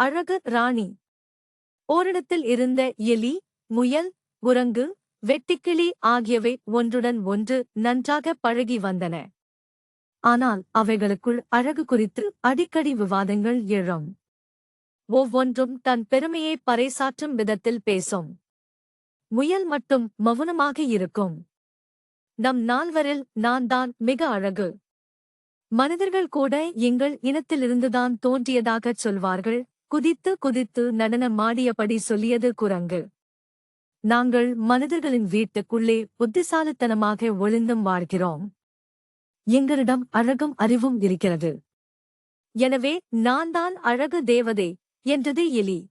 அழகு ராணி. ஓரிடத்தில் இருந்த எலி முயல் குரங்கு வெட்டிக்கிளி ஆகியவை ஒன்றுடன் ஒன்று நன்றாக பழகி வந்தன. ஆனால் அவைகளுக்குள் அழகு குறித்து அடிக்கடி விவாதங்கள் எழும். ஒவ்வொன்றும் தன் பெருமையை பறைசாற்றும் விதத்தில் பேசும். முயல் மட்டும் மௌனமாக இருக்கும். நம் நால்வரில் நான் தான் மிக அழகு. மனிதர்கள் கூட எங்கள் இனத்திலிருந்துதான் தோன்றியதாகச் சொல்வார்கள். குதித்து குதித்து நடனமாடியபடி சொல்லியது குரங்கு. நாங்கள் மனிதர்களின் வீட்டுக்குள்ளே புத்திசாலித்தனமாக ஒளிந்தும் வாழ்கிறோம். எங்களிடம் அழகும் அறிவும் இருக்கிறது. எனவே நான் தான் அழகு தேவதை என்றது எலி.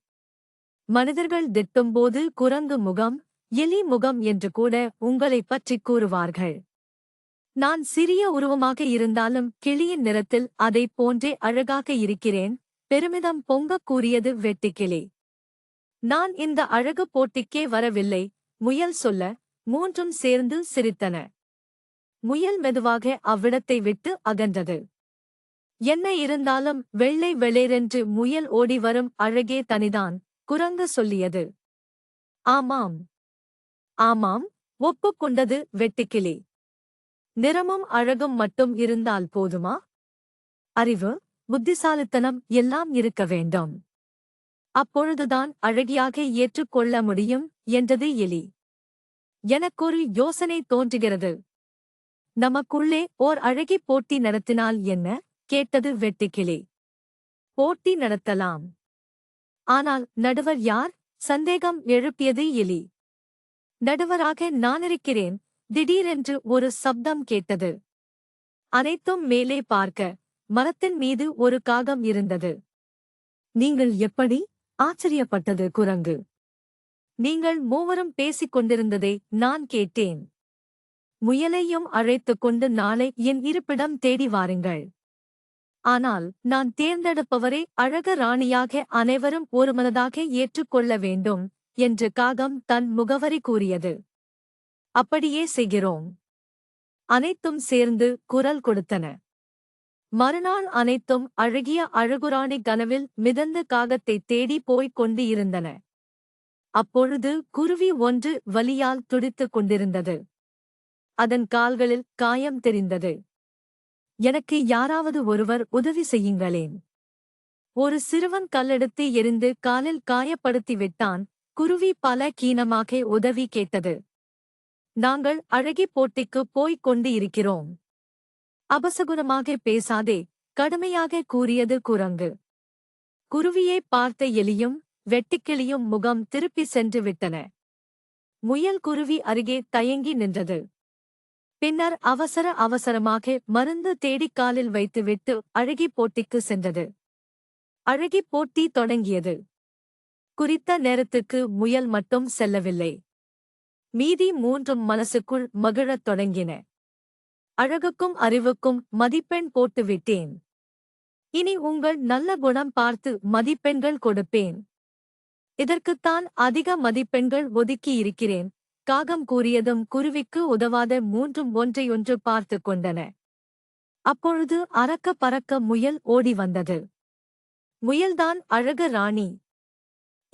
மனிதர்கள் திட்டும்போது குரங்கு முகம் எலி முகம் என்று கூட உங்களைப் பற்றிக் கூறுவார்கள். நான் சிறிய உருவமாக இருந்தாலும் கிளியின் நிறத்தில் அதைப் போன்றே அழகாக இருக்கிறேன் பெருமிதம் பொங்கக் கூறியது வெட்டுக்கிளி. நான் இந்த அழகு போட்டிக்கே வரவில்லை முயல் சொல்ல மூன்றும் சேர்ந்து சிரித்தன. முயல் மெதுவாக அவ்விடத்தை விட்டு அகன்றது. என்ன இருந்தாலும் வெள்ளை வெளேரென்று முயல் ஓடி வரும் அழகே தனிதான் குரங்கு சொல்லியது. ஆமாம். ஆமாம் ஒப்புக்கொண்டது வெட்டுக்கிளி. நிறமும் அழகும் மட்டும் இருந்தால் போதுமா? அறிவு? புத்திசாலித்தனம் எல்லாம் இருக்க வேண்டும். அப்பொழுதுதான் அழகியாக ஏற்றுக்கொள்ள முடியும் என்றது எலி. எனக்கொரு யோசனை தோன்றுகிறது. நமக்குள்ளே ஓர் அழகி போட்டி நடத்தினால் என்ன? கேட்டது வெட்டுக்கிளி. போட்டி நடத்தலாம். ஆனால் நடுவர் யார்? சந்தேகம் எழுப்பியது எலி. நடுவராக நானிருக்கிறேன் திடீரென்று ஒரு சப்தம் கேட்டது. அனைத்தும் மேலே பார்க்க. மரத்தின் மீது ஒரு காகம் இருந்தது. நீங்கள் எப்படி? ஆச்சரியப்பட்டது குரங்கு. நீங்கள் மூவரும் பேசிக் கொண்டிருந்ததை நான் கேட்டேன். முயலையும் அழைத்துக் கொண்டு நாளை என் இருப்பிடம் தேடி வாருங்கள். ஆனால் நான் தேர்ந்தெடுப்பவரை அழக ராணியாக அனைவரும் ஒருமனதாக ஏற்றுக்கொள்ள வேண்டும் என்று காகம் தன் முகவரி கூறியது. அப்படியே செய்கிறோம். அனைத்தும் சேர்ந்து குரல் கொடுத்தன. மறுநாள் அனைத்தும் அழகிய அழகுராணி கனவில் மிதந்த காகத்தை தேடி போய்க் கொண்டு இருந்தன அப்பொழுது குருவி ஒன்று வலியால் துடித்துக் கொண்டிருந்தது. அதன் கால்களில் காயம் தெரிந்தது. எனக்கு யாராவது ஒருவர் உதவி செய்யுங்களேன். ஒரு சிறுவன் கல்லெடுத்து எரிந்து காலில் காயப்படுத்தி விட்டான். குருவி பல கீனமாக உதவி கேட்டது. நாங்கள் அழகி போட்டிக்கு போய்க் கொண்டு இருக்கிறோம் அபசகுணமாக பேசாதே கடுமையாக கூறியது குரங்கு. குருவியை பார்த்த எலியும் வெட்டுக்கிளியும் முகம் திருப்பி சென்று விட்டன. முயல் குருவி அருகே தயங்கி நின்றது. பின்னர் அவசர அவசரமாக மருந்து தேடிக் காலில் வைத்துவிட்டு அழகி போட்டிக்கு சென்றது. அழகி போட்டி தொடங்கியது. குறித்த நேரத்துக்கு முயல் மட்டும் செல்லவில்லை. மீதி மூன்றும் மனசுக்குள் மகிழத் தொடங்கின. அழகுக்கும் அறிவுக்கும் மதிப்பெண் போட்டுவிட்டேன். இனி உங்கள் நல்ல குணம் பார்த்து மதிப்பெண்கள் கொடுப்பேன். இதற்குத்தான் அதிக மதிப்பெண்கள் ஒதுக்கியிருக்கிறேன் காகம் கூறியதும் குருவிக்கு உதவாத மூன்றும் ஒன்றையொன்று பார்த்து கொண்டன. அப்பொழுது அறக்க பறக்க முயல் ஓடி வந்தது. முயல்தான் அழகு ராணி.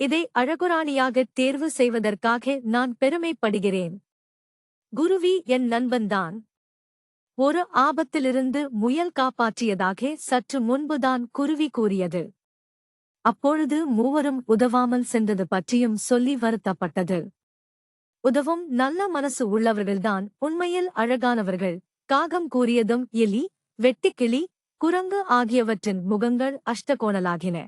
இதை அழகுராணியாக தேர்வு செய்வதற்காக நான் பெருமைப்படுகிறேன். குருவி என் நண்பன்தான். ஒரு ஆபத்திலிருந்து முயல் காப்பாற்றியதாக சற்று முன்புதான் குருவி கூறியது. அப்பொழுது மூவரும் உதவாமல் சென்றது பற்றியும் சொல்லி வருத்தப்பட்டது. உதவும் நல்ல மனசு உள்ளவர்கள்தான் உண்மையில் அழகானவர்கள். காகம் கூறியதும் எலி வெட்டிக்கிளி குரங்கு ஆகியவற்றின் முகங்கள் அஷ்டகோணலாகின.